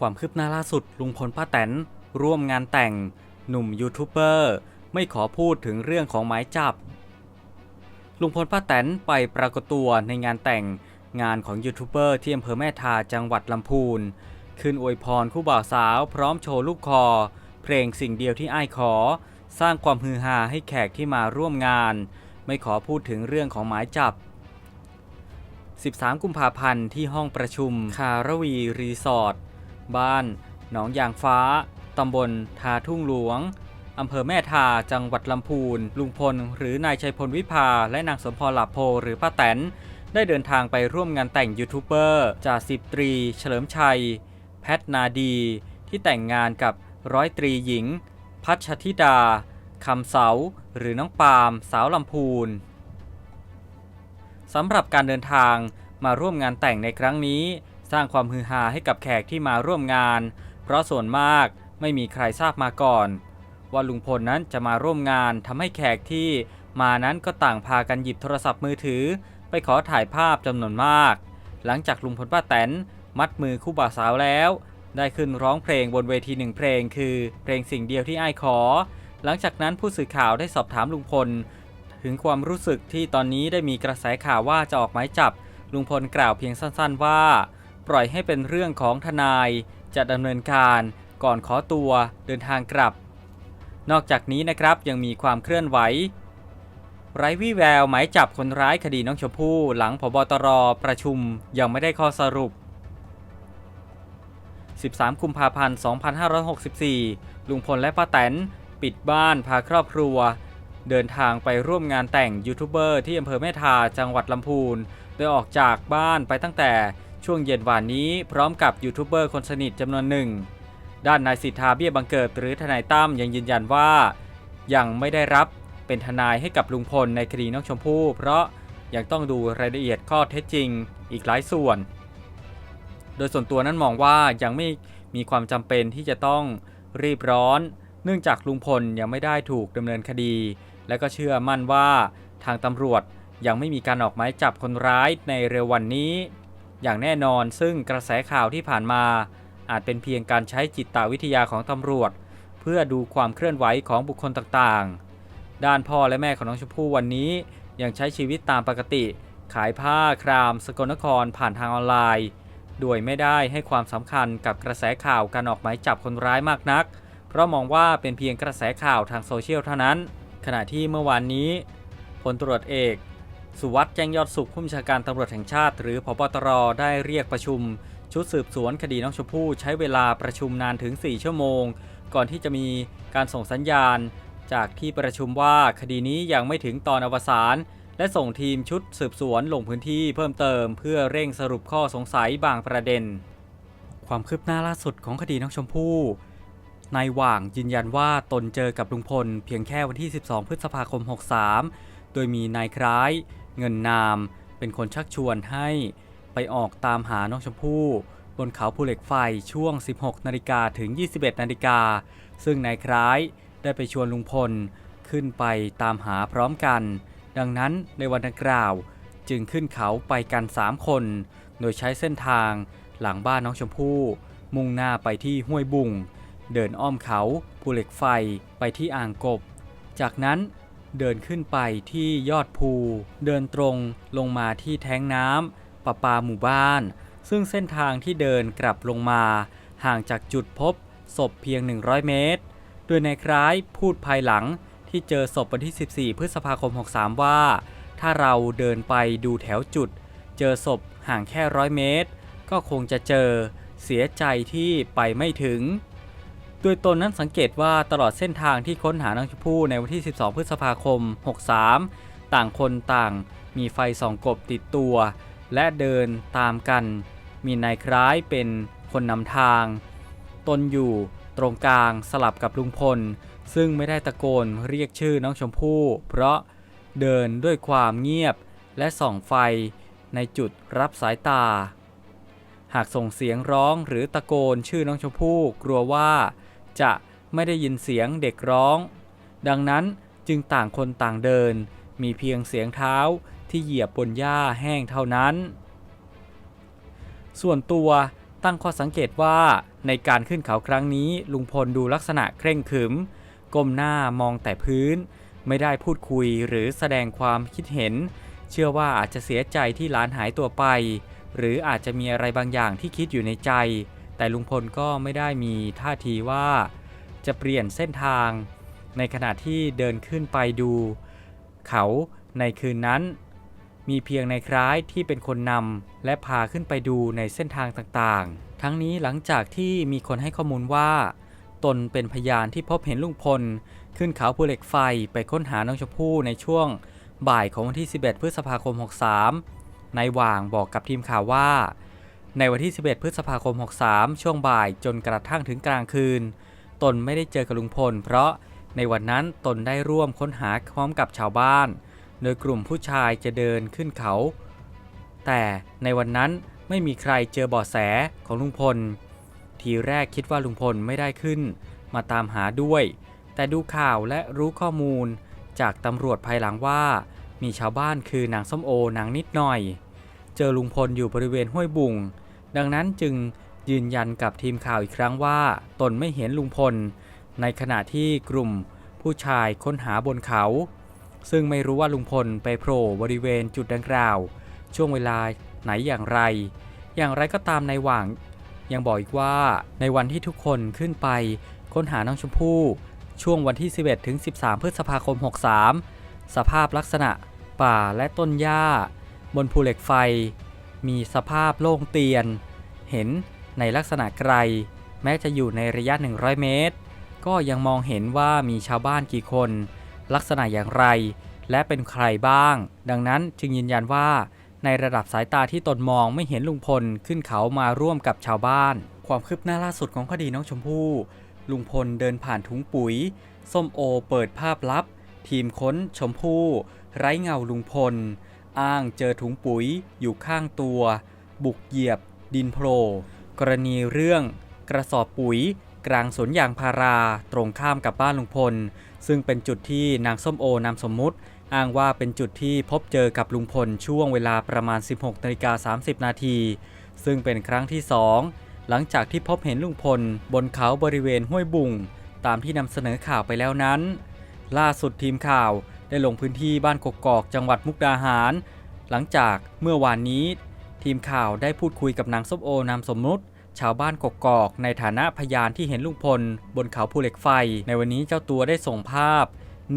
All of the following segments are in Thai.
ความคืบหน้าล่าสุดลุงพลป้าแตน ร่วมงานแต่ง หนุ่มยูทูบเบอร์ไม่ขอพูดถึงเรื่องของหมายจับ ลุงพลป้าแตนไปปรากฏตัวในงานแต่งงานของยูทูบเบอร์ที่อำเภอแม่ทาจังหวัดลำพูนขึ้นอวยพรคู่บ่าวสาวพร้อมโชว์ลูกคอ เพลงสิ่งเดียวที่อ้ายขอ สร้างความฮือฮาให้แขกที่มาร่วมงาน ไม่ขอพูดถึงเรื่องของหมายจับ 13 กุมภาพันธ์ที่ห้องประชุมคารวีรีสอร์ท บ้าน หนองยางฟ้า ตำบลทาทุ่งหลวง อำเภอแม่ทา จังหวัดลำพูน ลุงพล หรือนายชัยพลวิภา และนางสมพรหลับโพหรือป้าแตน ได้เดินทางไปร่วมงานแต่งยูทูบเบอร์จ่าสิบตรี เฉลิมชัย แพทนาดี ที่แต่งงานกับร้อยตรีหญิง พัชธิดาคำเสา หรือน้องปาล์มสาวลำพูนสำหรับการเดินทางมาร่วมงานแต่งในครั้งนี้ สร้างความฮือฮาให้กับแขกที่มาร่วมงาน เพราะส่วนมากไม่มีใครทราบมาก่อน ว่าลุงพลนั้นจะมาร่วมงานทำให้แขกที่มานั้นก็ต่างพากันหยิบโทรศัพท์มือถือ ไปขอถ่ายภาพจำนวนมาก หลังจากลุงพลป้าแตนมัดมือคู่บ่าวสาวแล้ว ได้ขึ้นร้องเพลงบนเวทีหนึ่งเพลง คือเพลงสิ่งเดียวที่ไอ้ขอ หลังจากนั้นผู้สื่อข่าวได้สอบถามลุงพล ถึงความรู้สึกที่ตอนนี้ได้มีกระแสข่าวว่าจะออกหมายจับ ลุงพลกล่าวเพียงสั้น ๆว่า ปล่อยให้เป็นเรื่องของทนายจะดำเนินการก่อนขอตัวเดินทางกลับ นอกจากนี้นะครับยังมีความเคลื่อนไหว ไร้วี่แววหมายจับคนร้ายคดีน้องชมพู่หลังพบตรประชุมยังไม่ได้ข้อสรุป 13 กุมภาพันธ์ 2564 ลุงพลและป้าแตนปิดบ้านพาครอบครัว เดินทางไปร่วมงานแต่งยูทูบเบอร์ที่อำเภอแม่ทาจังหวัดลำพูน โดยออกจากบ้านไปตั้งแต่ ช่วงเย็นวานนี้พร้อมกับยูทูบเบอร์คนสนิทจำนวนหนึ่ง ด้านนายสิทธาเบี้ยบังเกิดหรือทนายตั้มยังยืนยันว่า ยังไม่ได้รับเป็นทนายให้กับลุงพลในคดีน้องชมพู่ เพราะยังต้องดูรายละเอียดข้อเท็จจริงอีกหลายส่วน โดยส่วนตัวนั้นมองว่ายังไม่มีความจำเป็นที่จะต้องรีบร้อน เนื่องจากลุงพลยังไม่ได้ถูกดำเนินคดี และก็เชื่อมั่นว่าทางตำรวจยังไม่มีการออกหมายจับคนร้ายในเร็ววันนี้ อย่างแน่นอนซึ่งกระแสข่าวที่ผ่านมา อาจเป็นเพียงการใช้จิตวิทยาของตำรวจ เพื่อดูความเคลื่อนไหวของบุคคลต่างๆ ด้านพ่อและแม่ของน้องชมพู่วันนี้ ยังใช้ชีวิตตามปกติ ขายผ้าคราม สกลนครผ่านทางออนไลน์ โดยไม่ได้ให้ความสำคัญกับกระแสข่าวการออกหมายจับคนร้ายมากนัก เพราะมองว่าเป็นเพียงกระแสข่าวทางโซเชียลเท่านั้น ขณะที่เมื่อวานนี้พลตรวจเอก สุวัสด์แจ้งยอดสุขผู้บัญชาการตำรวจแห่งชาติ หรือพบตรได้เรียกประชุม ชุดสืบสวนคดีน้องชมพู่ใช้เวลาประชุมนานถึง 4 ชั่วโมง ก่อนที่จะมีการส่งสัญญาณ จากที่ประชุมว่าคดีนี้ยังไม่ถึงตอนอวสานและส่งทีมชุดสืบสวนลงพื้นที่เพิ่มเติม เพื่อเร่งสรุปข้อสงสัยบางประเด็น ความคืบหน้าล่าสุดของคดีน้องชมพู่นายหว่างยืนยันว่าตนเจอกับลุงพล เพียงแค่วันที่ 12 พฤษภาคม 63 โดยมีนายคล้าย เงินนามเป็นคนชักชวนให้ไปออกตามหาน้องชมพู่บนเขาภูเหล็กไฟช่วง 16 นาฬิกาถึง 21 นาฬิกา ซึ่งนายคล้ายได้ไปชวนลุงพลขึ้นไปตามหาพร้อมกัน ดังนั้นในวันดังกล่าวจึงขึ้นเขาไปกัน 3 คน โดยใช้เส้นทางหลังบ้านน้องชมพู่ มุ่งหน้าไปที่ห้วยบุง เดินอ้อมเขาภูเหล็กไฟไปที่อ่างกบ จากนั้น เดินขึ้นไปที่ยอดภู เดินตรงลงมาที่แท้งน้ำประปาหมู่บ้าน ซึ่งเส้นทางที่เดินกลับลงมา ห่างจากจุดพบศพเพียง 100 เมตร โดยนายคล้ายพูดภายหลังที่เจอศพวันที่ 14 พฤษภาคม 63 ว่า ถ้าเราเดินไปดูแถวจุด เจอศพห่างแค่ร้อยเมตร ก็คงจะเจอเสียใจที่ไปไม่ถึง โดยตนนั้นสังเกตว่าตลอดเส้นทางที่ค้นหาน้องชมพู่ในวันที่ 12 พฤษภาคม 63 ต่างคนต่าง มีไฟส่องกบติดตัว และเดินตามกัน มีนายคล้ายเป็นคนนำทาง ตนอยู่ตรงกลางสลับกับลุงพล ซึ่งไม่ได้ตะโกนเรียกชื่อน้องชมพู่ เพราะเดินด้วยความเงียบและส่องไฟในจุดรับสายตา หากส่งเสียงร้องหรือตะโกนชื่อน้องชมพู่กลัวว่าจะไม่ได้ยินเสียงเด็กร้อง ดังนั้นจึงต่างคนต่างเดิน มีเพียงเสียงเท้าที่เหยียบบนหญ้าแห้งเท่านั้น ส่วนตัวตั้งข้อสังเกตว่าในการขึ้นเขาครั้งนี้ลุงพลดูลักษณะเคร่งขรึม ก้มหน้ามองแต่พื้น ไม่ได้พูดคุยหรือแสดงความคิดเห็น เชื่อว่าอาจจะเสียใจที่หลานหายตัวไป หรืออาจจะมีอะไรบางอย่างที่คิดอยู่ในใจ แต่ลุงพลก็ไม่ได้มีท่าทีว่า จะเปลี่ยนเส้นทาง ในขณะที่เดินขึ้นไปดู เขาในคืนนั้น มีเพียงในคล้ายที่เป็นคนนำและพาขึ้นไปดูในเส้นทางต่างๆ ทั้งนี้หลังจากที่มีคนให้ข้อมูลว่า ตนเป็นพยานที่พบเห็นลุงพล ขึ้นเขาภูเหล็กไฟไปค้นหาน้องชมพู่ในช่วงบ่ายของวันที่ 11 พฤษภาคม 63 นายหว่างบอกกับทีมข่าวว่า ในวันที่ 11 พฤษภาคม 63 ช่วงบ่ายจนกระทั่งถึงกลางคืน ตนไม่ได้เจอกับลุงพล เพราะในวันนั้นตนได้ร่วมค้นหาพร้อมกับชาวบ้าน โดยกลุ่มผู้ชายจะเดินขึ้นเขา แต่ในวันนั้นไม่มีใครเจอเบาะแสของลุงพล ทีแรกคิดว่าลุงพลไม่ได้ขึ้น มาตามหาด้วย แต่ดูข่าวและรู้ข้อมูลจากตำรวจภายหลังว่า มีชาวบ้านคือนางส้มโอนางนิดหน่อย เจอลุงพลอยู่บริเวณห้วยบุง ดังนั้นจึงยืนยันกับทีมข่าวอีกครั้งว่า ตนไม่เห็นลุงพล ในขณะที่กลุ่มผู้ชายค้นหาบนเขา ซึ่งไม่รู้ว่าลุงพลไปโผล่บริเวณจุดดังกล่าว ช่วงเวลาไหนอย่างไร อย่างไรก็ตามในหว่าง ยังบอกอีกว่าในวันที่ทุกคนขึ้นไปค้นหาน้องชมพู่ช่วงวันที่ 11ถึง13 พฤษภาคม 63 สภาพลักษณะป่าและต้นหญ้า บนภูเหล็กไฟ มีสภาพโล่งเตียน เห็นในลักษณะไกล แม้จะอยู่ในระยะ 100 เมตร ก็ยังมองเห็นว่ามีชาวบ้านกี่คน ลักษณะอย่างไร และเป็นใครบ้าง ดังนั้นจึงยืนยันว่า ในระดับสายตาที่ตนมองไม่เห็นลุงพลขึ้นเขามาร่วมกับชาวบ้าน ความคืบหน้าล่าสุดของคดีน้องชมพู่ลุงพลเดินผ่านถุงปุ๋ย ส้มโอเปิดภาพลับ ทีมค้นชมพู่ ไร้เงาลุงพล อ้างเจอถุงปุ๋ยอยู่ข้างตัว บุกเหยียบ ดินโผล่กรณีเรื่อง กระสอบปุ๋ย กลางสวนยางพาราตรงข้ามกับบ้านลุงพล ซึ่งเป็นจุดที่นางส้มโอนามสมมุติ อ้างว่าเป็นจุดที่พบเจอกับลุงพลช่วงเวลาประมาณ 16นาฬิกา30 นาที ซึ่งเป็นครั้งที่2หลังจากที่พบเห็นลุงพล บนเขาบริเวณห้วยบุง ตามที่นำเสนอข่าวไปแล้วนั้น ล่าสุดทีมข่าวได้ลงพื้นที่บ้านกกอกจังหวัดมุกดาหาร หลังจากเมื่อวานนี้ ทีมข่าวได้พูดคุยกับนางส้มโอนามสมมุติ ชาวบ้านกกอกในฐานะพยานที่เห็นลุงพล บนเขาภูเหล็กไฟ ในวันนี้เจ้าตัวได้ส่งภาพ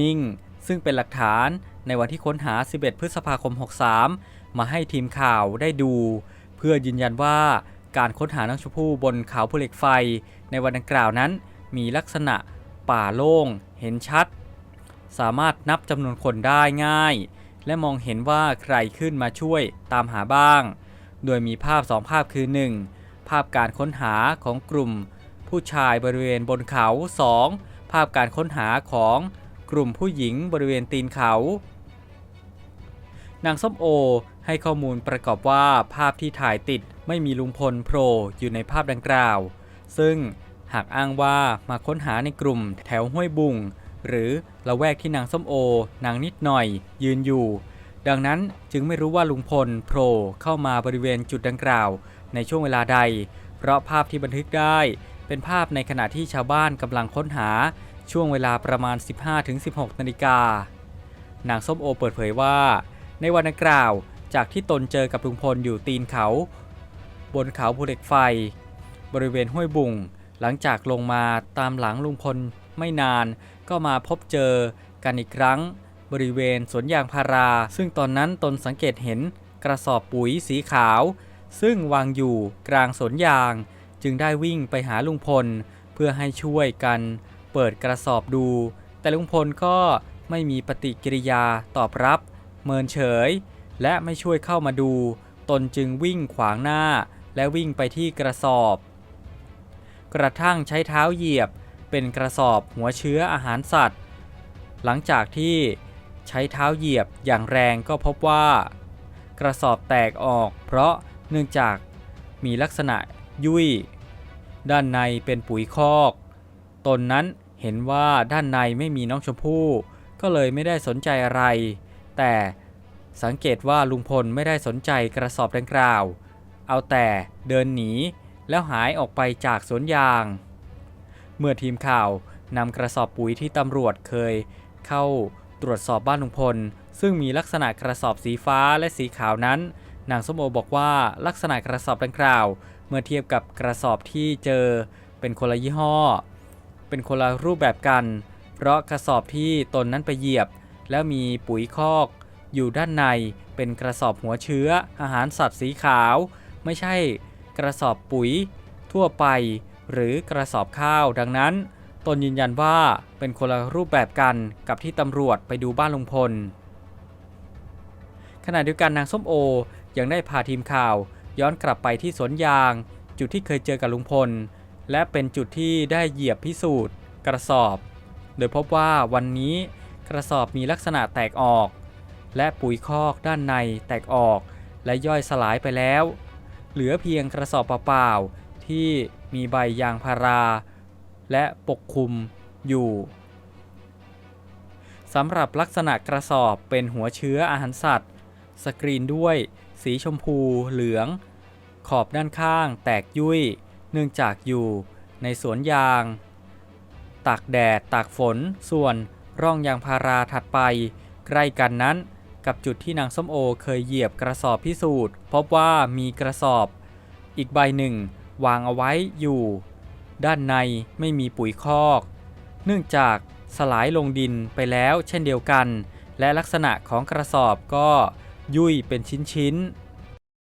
นิ่ง ซึ่งเป็นหลักฐานในวันที่ค้นหา 11 พฤษภาคม 63 มาให้ทีมข่าวได้ดู เพื่อยืนยันว่าการค้นหาน้องชมพู่บนเขาภูเหล็กไฟ ในวันดังกล่าวนั้น มีลักษณะป่าโล่ง เห็นชัด สามารถนับจำนวนคนได้ง่าย และมองเห็นว่าใครขึ้นมาช่วยตามหาบ้าง โดยมีภาพ2ภาพคือ 1. ภาพการค้นหาของกลุ่ม ผู้ชายบริเวณบนเขา 2. ภาพการค้นหาของกลุ่มผู้หญิงบริเวณตีนเขา นางส้มโอให้ข้อมูลประกอบว่าภาพที่ถ่ายติดไม่มีลุงพลโผล่อยู่ในภาพดังกล่าว ซึ่งหากอ้างว่ามาค้นหาในกลุ่มแถวห้วยบุง หรือละแวกที่นางส้มโอ นางนิดหน่อย ยืนอยู่ ดังนั้นจึงไม่รู้ว่าลุงพลโผล่เข้ามาบริเวณจุดดังกล่าว ในช่วงเวลาใด เพราะภาพที่บันทึกได้ เป็นภาพในขณะที่ชาวบ้านกำลังค้นหาช่วงเวลาประมาณ 15-16 นาฬิกา นางส้มโอเปิดเผยว่า ในวันดังกล่าวจากที่ตนเจอกับลุงพลอยู่ตีนเขา บนเขาภูเหล็กไฟ บริเวณห้วยบุ่ง หลังจากลงมาตามหลังลุงพลไม่นาน ก็มาพบเจอกันอีกครั้ง บริเวณสวนยางพารา ซึ่งตอนนั้นตนสังเกตเห็นกระสอบปุ๋ยสีขาว ซึ่งวางอยู่กลางสวนยาง จึงได้วิ่งไปหาลุงพล เพื่อให้ช่วยกันเปิดกระสอบดู แต่ลุงพลก็ไม่มีปฏิกิริยาตอบรับ เมินเฉย และไม่ช่วยเข้ามาดู ตนจึงวิ่งขวางหน้า และวิ่งไปที่กระสอบ กระทั่งใช้เท้าเหยียบ เป็นกระสอบหัวเชื้ออาหารสัตว์ หลังจากที่ใช้เท้าเหยียบอย่างแรงก็พบว่า กระสอบแตกออกเพราะเนื่องจากมีลักษณะยุ่ย ด้านในเป็นปุ๋ยคอก ตนนั้นเห็นว่าด้านในไม่มีน้องชมพู่ ก็เลยไม่ได้สนใจอะไร แต่สังเกตว่าลุงพลไม่ได้สนใจกระสอบดังกล่าว เอาแต่เดินหนีแล้วหายออกไปจากสวนยาง เมื่อทีมข่าวนำกระสอบปุ๋ยที่ตำรวจเคย เข้าตรวจสอบบ้านลุงพล ซึ่งมีลักษณะกระสอบสีฟ้าและสีขาวนั้น นางสมโอบอกว่าลักษณะกระสอบดังกล่าว เมื่อเทียบกับกระสอบที่เจอ เป็นคนละยี่ห้อ เป็นคนละรูปแบบกัน เพราะกระสอบที่ตนนั้นไปเหยียบ แล้วมีปุ๋ยคอก อยู่ด้านในเป็นกระสอบหัวเชื้อ อาหารสัตว์สีขาว ไม่ใช่กระสอบปุ๋ยทั่วไป หรือกระสอบข้าวดังนั้น ตนยืนยันว่าเป็นคนละรูปแบบกันกับที่ตำรวจไปดูบ้านลุงพล ขณะเดียวกันนางส้มโอยังได้พาทีมข่าว ย้อนกลับไปที่สวนยาง จุดที่เคยเจอกับลุงพล และเป็นจุดที่ได้เหยียบพิสูจน์ กระสอบ โดยพบว่าวันนี้กระสอบมีลักษณะแตกออก และปุ๋ยคอกด้านในแตกออก และย่อยสลายไปแล้ว เหลือเพียงกระสอบเปล่า ที่มีใบยางพารา และปกคลุมอยู่สำหรับลักษณะกระสอบเป็นหัวเชื้ออาหารสัตว์ สกรีนด้วย สีชมพูเหลือง ขอบด้านข้างแตกยุ่ย เนื่องจากอยู่ในสวนยาง ตากแดดตากฝน ส่วนร่องยางพาราถัดไป ใกล้กันนั้น กับจุดที่นางส้มโอเคยเหยียบกระสอบพิสูจน์ พบว่ามีกระสอบ อีกใบหนึ่ง วางเอาไว้อยู่ ด้านในไม่มีปุ๋ยคอก เนื่องจากสลายลงดินไปแล้วเช่นเดียวกัน และลักษณะของกระสอบก็ยุ่ยเป็นชิ้นๆ